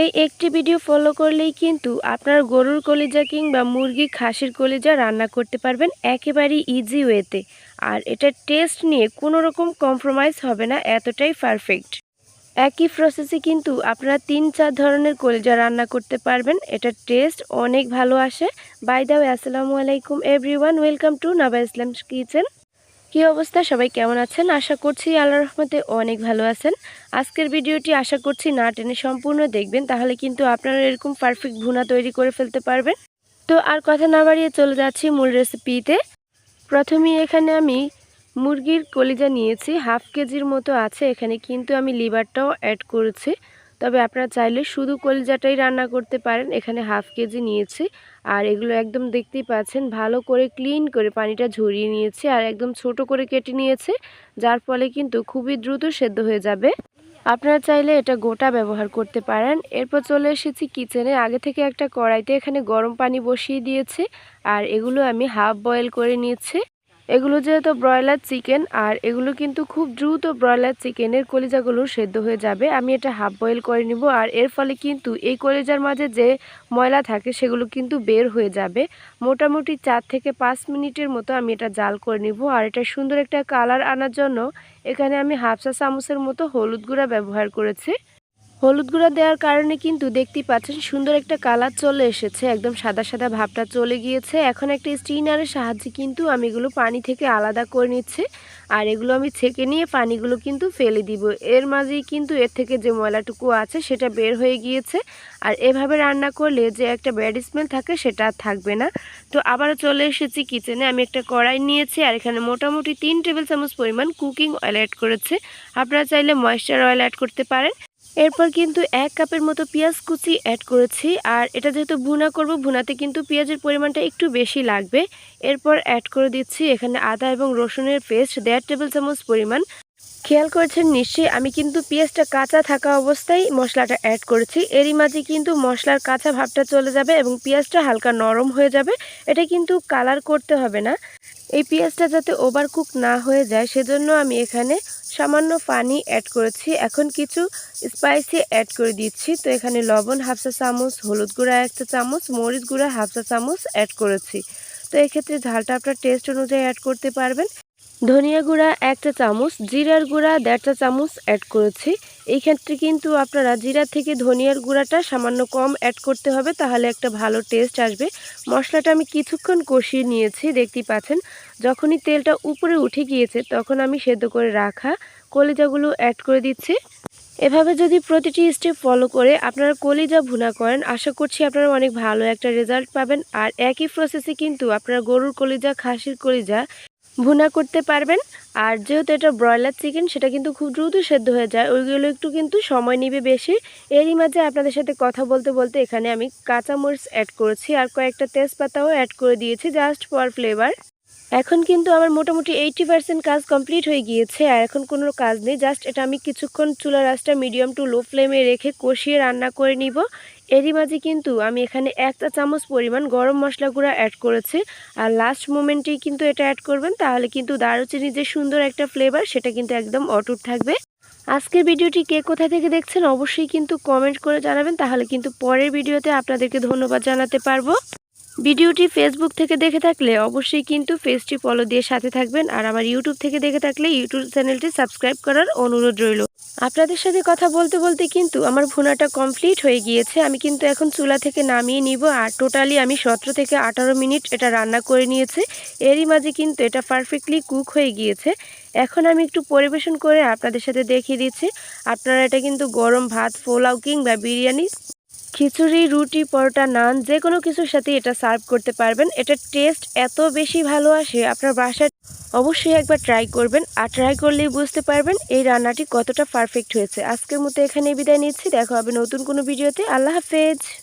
এই একটি video follow করলেই কিন্তু আপনার গরুর কলিজা কিংবা মুরগি খাসির কলিজা রান্না করতে পারবেন একেবারেই ইজি ওয়েতে আর এটার টেস্ট নিয়ে কোনো রকম কম্প্রোমাইজ হবে না, এতটাই পারফেক্ট একই প্রসেসে কিন্তু আপনারা তিন চার ধরনের কলিজা রান্না করতে পারবেন। এটার টেস্ট অনেক ভালো আসে। বাই দা ওয়ে আসসালামু আলাইকুম everyone welcome to Naba Islam kitchen কি অবস্থা? সবাই কেমন আছেন? আশা করছি আল্লাহ রহমতে অনেক ভালো আছেন। আজকের ভিডিওটি আশা করছি না টেনে সম্পূর্ণ দেখবেন, তাহলে কিন্তু আপনারা এরকম পারফেক্ট ভুনা তৈরি করে ফেলতে পারবেন। তো আর কথা না বাড়িয়ে চলে যাচ্ছি মূল রেসিপিতে প্রথমেই এখানে আমি মুরগির কলিজা নিয়েছি, হাফ কেজির মতো আছে, এখানে কিন্তু আমি লিভারটাও অ্যাড করেছি। তবে আপনারা চাইলে শুধু কলিজাটাই রান্না করতে পারেন। এখানে হাফ কেজি নিয়েছি। আর এগুলো একদম দেখতেই পাচ্ছেন, ভালো করে ক্লিন করে পানিটা ঝরিয়ে নিয়েছে আর একদম ছোট করে কেটে নিয়েছে, যার ফলে কিন্তু খুবই দ্রুত সেদ্ধ হয়ে যাবে। আপনারা চাইলে এটা গোটা ব্যবহার করতে পারেন। এরপর চলে এসেছি কিচেনে। আগে থেকে একটা কড়াইতে এখানে গরম পানি বসিয়ে দিয়েছে। আর এগুলো আমি হাফ বয়েল করে নিয়েছি। এগুলো যেহেতু ব্রয়লার চিকেন আর এগুলো কিন্তু খুব দ্রুত ব্রয়লার চিকেনের কলিজাগুলো সেদ্ধ হয়ে যাবে। আমি এটা হাফ বয়েল করে নিব, আর এর ফলে কিন্তু এই কলিজার মাঝে যে ময়লা থাকে সেগুলো কিন্তু বের হয়ে যাবে। মোটামুটি চার থেকে পাঁচ মিনিটের মতো আমি এটা জাল করে নিব, আর এটা সুন্দর একটা কালার আনার জন্য এখানে আমি হাফসা চামচের মতো হলুদ গুঁড়া ব্যবহার করেছি। হলুদ গুঁড়া দেওয়ার কারণে কিন্তু দেখতে পাচ্ছেন সুন্দর একটা কালার চলে এসেছে, একদম সাদা সাদা ভাবটা চলে গিয়েছে। এখন একটা স্টিনারের সাহায্যে কিন্তু আমি এগুলো পানি থেকে আলাদা করে নিচ্ছি আর এগুলো আমি ছেঁকে নিয়ে পানিগুলো কিন্তু ফেলে দিব। এর মাঝেই কিন্তু এর থেকে যে ময়লাটুকু আছে সেটা বের হয়ে গিয়েছে আর এভাবে রান্না করলে যে একটা ব্যাড স্মেল থাকে সেটা আর থাকবে না। তো আবারও চলে এসেছি কিচেনে, আমি একটা কড়াই নিয়েছি আর এখানে মোটামুটি তিন টেবিল চামচ পরিমাণ কুকিং অয়েল অ্যাড করেছে। আপনারা চাইলে ময়েশ্চার অয়েল অ্যাড করতে পারেন। এরপর কিন্তু এক কাপের মতো পেঁয়াজ কুচি অ্যাড করেছি। আর এটা যেহেতু ভুনা করব, ভুনাতে কিন্তু পেঁয়াজের পরিমাণটা একটু বেশি লাগবে। এরপর অ্যাড করে দিচ্ছি এখানে আদা এবং রসুনের পেস্ট দেড় টেবিল চামচ পরিমাণ। খেয়াল করেছেন নিশ্চয়ই আমি কিন্তু পেঁয়াজটা কাঁচা থাকা অবস্থায় মশলাটা অ্যাড করেছি। এরই মাঝে কিন্তু মশলার কাঁচা ভাবটা চলে যাবে এবং পেঁয়াজটা হালকা নরম হয়ে যাবে। এটা কিন্তু কালার করতে হবে না। এই পেঁয়াজটা যাতে ওভার কুক না হয়ে যায়, সেজন্য আমি এখানে সামান্য পানি অ্যাড করেছি। এখন কিছু স্পাইসি অ্যাড করে দিচ্ছি। তো এখানে লবণ হাফসা চামচ, হলুদ গুঁড়া একটা চামচ, মরিচ গুঁড়া হাফসা চামচ অ্যাড করেছি। তো এক্ষেত্রে ঝালটা আপনার টেস্ট অনুযায়ী অ্যাড করতে পারবেন। ধনিয়া গুঁড়া একটা চামচ, জিরার গুঁড়া দেড়টা চামচ অ্যাড করেছি। এই ক্ষেত্রে কিন্তু আপনারা জিরা থেকে ধনিয়ার গুঁড়াটা সামান্য কম অ্যাড করতে হবে, তাহলে একটা ভালো টেস্ট আসবে। মশলাটা আমি কিছুক্ষণ কষিয়ে নিয়েছি, দেখতেই পাচ্ছেন। যখনই তেলটা উপরে উঠে গিয়েছে, তখন আমি সেদ্ধ করে রাখা কলিজাগুলো অ্যাড করে দিচ্ছি। এভাবে যদি প্রতিটি স্টেপ ফলো করে আপনারা কলিজা ভুনা করেন, আশা করছি আপনারা অনেক ভালো একটা রেজাল্ট পাবেন। আর একই প্রসেসে কিন্তু আপনারা গরুর কলিজা, খাসির কলিজা ভুনা করতে পারবেন। আর যেহেতু এটা ব্রয়লার চিকেন সেটা কিন্তু খুব দ্রুত সেদ্ধ হয়ে যায়। ওইগুলো একটু কিন্তু সময় নিবে বেশি। এরই মাঝে আপনাদের সাথে কথা বলতে বলতে এখানে আমি কাঁচামরিচ অ্যাড করেছি। আর কয়েকটা তেজপাতাও অ্যাড করে দিয়েছি জাস্ট ফর ফ্লেভার এখন কিন্তু আমার মোটামুটি এইটি পার্সেন্ট কাজ কমপ্লিট হয়ে গিয়েছে, আর এখন কোনো কাজ নেই। জাস্ট এটা আমি কিছুক্ষণ চুলার রাসটা মিডিয়াম টু লো ফ্লেমে রেখে কষিয়ে রান্না করে নিব। এরই মাঝে কিন্তু আমি এখানে একটা চামচ পরিমাণ গরম মশলা গুঁড়া অ্যাড করেছি। আর লাস্ট মোমেন্টেই কিন্তু এটা অ্যাড করবেন, তাহলে কিন্তু দারুচিনি যে সুন্দর একটা ফ্লেভার সেটা কিন্তু একদম অটুট থাকবে। আজকের ভিডিওটি কে কোথা থেকে দেখছেন, অবশ্যই কিন্তু কমেন্ট করে জানাবেন, তাহলে কিন্তু পরের ভিডিওতে আপনাদেরকে ধন্যবাদ জানাতে পারব। ভিডিওটি ফেসবুক থেকে দেখে থাকলে অবশ্যই কিন্তু পেজটি ফলো দিয়ে সাথে থাকবেন আর আমার ইউটিউব থেকে দেখে থাকলে ইউটিউব চ্যানেলটি সাবস্ক্রাইব করার অনুরোধ রইল। আপনাদের সাথে কথা বলতে বলতে কিন্তু আমার ভুনাটা কমপ্লিট হয়ে গিয়েছে। আমি কিন্তু এখন চুলা থেকে নামিয়ে নিব আর টোটালি আমি সতেরো থেকে আঠারো মিনিট এটা রান্না করে নিয়েছি। এরই মাঝে কিন্তু এটা পারফেক্টলি কুক হয়ে গিয়েছে। এখন আমি একটু পরিবেশন করে আপনাদের সাথে দেখিয়ে দিচ্ছি। আপনারা এটা কিন্তু গরম ভাত, পোলাও কিংবা বিরিয়ানি খিচুড়ি, রুটি, পরোটা, নান, যে কোনো কিছুর সাথে এটা সার্ভ করতে পারবেন। এটার টেস্ট এত বেশি ভালো আসে, আপনার বাসায় অবশ্যই একবার ট্রাই করবেন। আর ট্রাই করলেই বুঝতে পারবেন এই রান্নাটি কতটা পারফেক্ট হয়েছে। আজকের মতো এখানে বিদায় নিচ্ছি। দেখা হবে নতুন কোনো ভিডিওতে। আল্লাহ হাফেজ।